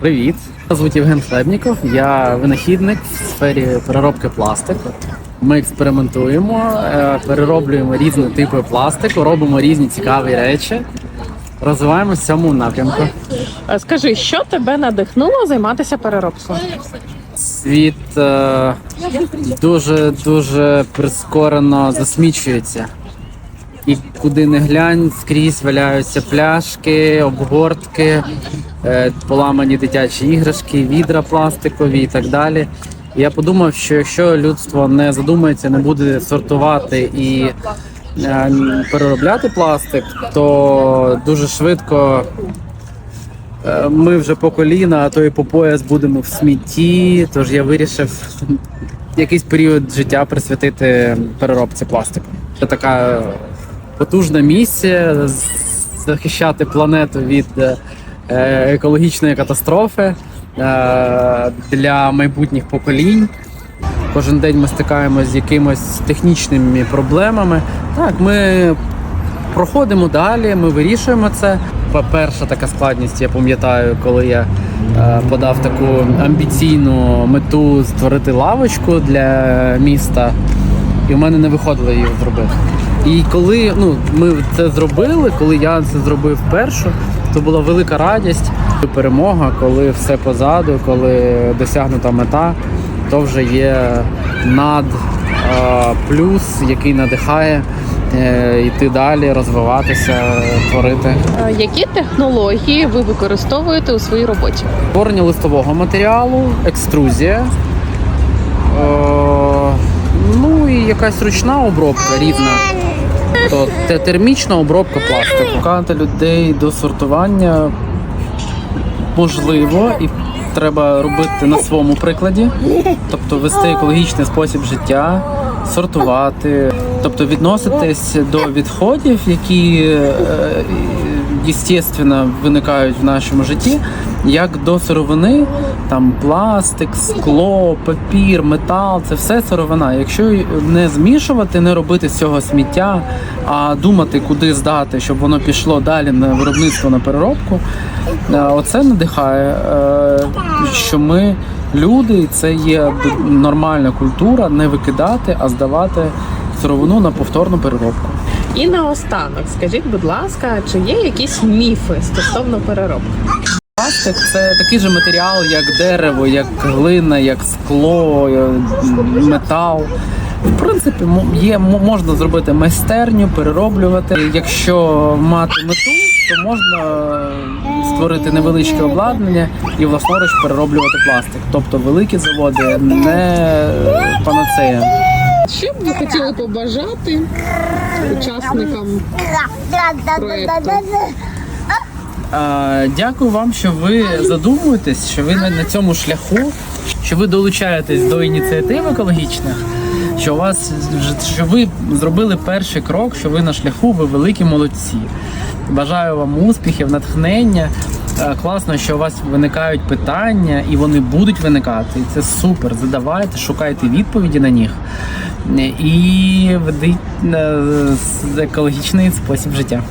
Привіт! Мене звуть Євген Хлебніков. Я винахідник в сфері переробки пластику. Ми експериментуємо, е, перероблюємо різні типи пластику, робимо різні цікаві речі. Розвиваємося в цьому напрямку. Е, Скажи, що тебе надихнуло займатися переробкою? Світ е, дуже дуже прискорено засмічується. І куди не глянь, скрізь валяються пляшки, обгортки, е, поламані дитячі іграшки, відра пластикові і так далі. Я подумав, що якщо людство не задумається, не буде сортувати і е, переробляти пластик, то дуже швидко Е, Ми вже по коліна, а то і по пояс будемо в смітті. Тож я вирішив якийсь період життя присвятити переробці пластику. Це така потужна місія захищати планету від е, екологічної катастрофи е, для майбутніх поколінь. Кожен день ми стикаємося з якимось технічними проблемами. Так, ми проходимо далі, ми вирішуємо це. Перша така складність, я пам'ятаю, коли я е, подав таку амбіційну мету створити лавочку для міста, і в мене не виходило її зробити. І коли ну, ми це зробили, коли я це зробив першу, то була велика радість, перемога, коли все позаду, коли досягнута мета, то вже є над е, плюс, який надихає е, йти далі, розвиватися, творити. Е, Які технології ви використовуєте у своїй роботі? Створення листового матеріалу, екструзія. Е, ну і якась ручна обробка різна. То це термічна обробка пластику. Шукати людей до сортування можливо і треба робити на своєму прикладі, тобто вести екологічний спосіб життя, сортувати, тобто відноситись до відходів, які е, естественно виникають в нашому житті, як до сировини, там пластик, скло, папір, метал це все сировина. Якщо не змішувати, не робити з цього сміття, а думати, куди здати, щоб воно пішло далі на виробництво на переробку, е, оце надихає, е, що ми люди, і це є нормальна культура не викидати, а здавати сировину на повторну переробку. І наостанок, скажіть, будь ласка, чи є якісь міфи стосовно переробки? Пластик це такий же матеріал, як дерево, як глина, як скло, е, метал. В принципі, є мо- можна зробити майстерню, перероблювати. Якщо мати мету, то можна створити невеличке обладнання і власноруч перероблювати пластик. Тобто великі заводи не панацея. Що б ви хотіли побажати учасникам проекту? Е, Дякую вам, що ви задумуєтесь, що ви на, на цьому шляху, що ви долучаєтесь до ініціатив екологічних, що у вас що ви зробили перший крок, що ви на шляху, ви великі молодці. Бажаю вам успіхів, натхнення. Е, Класно, що у вас виникають питання, і вони будуть виникати. І це супер. Задавайте, шукайте відповіді на них і ведуть е, екологічний спосіб життя.